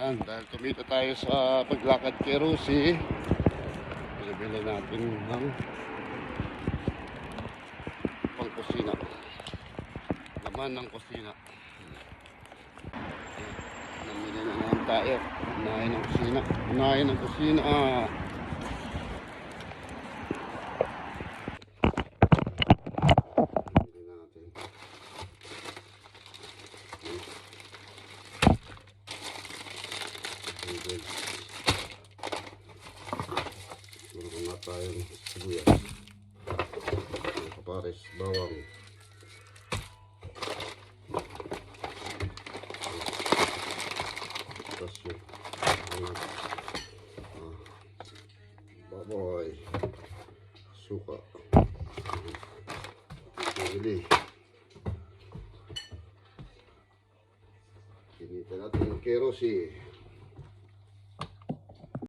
Yan, dahil tumita tayo sa paglakad kay Rosie, pinabili natin ng pangkusina. Laman ng kusina. Namili na naman tayo. Unahin ng kusina. Unahin ng kusina. Bili Tubig. Meron nga tayong sibuyas. Mga kapares, bawang. Tapos yung mga ah, baboy, suka, natin yung kerosi.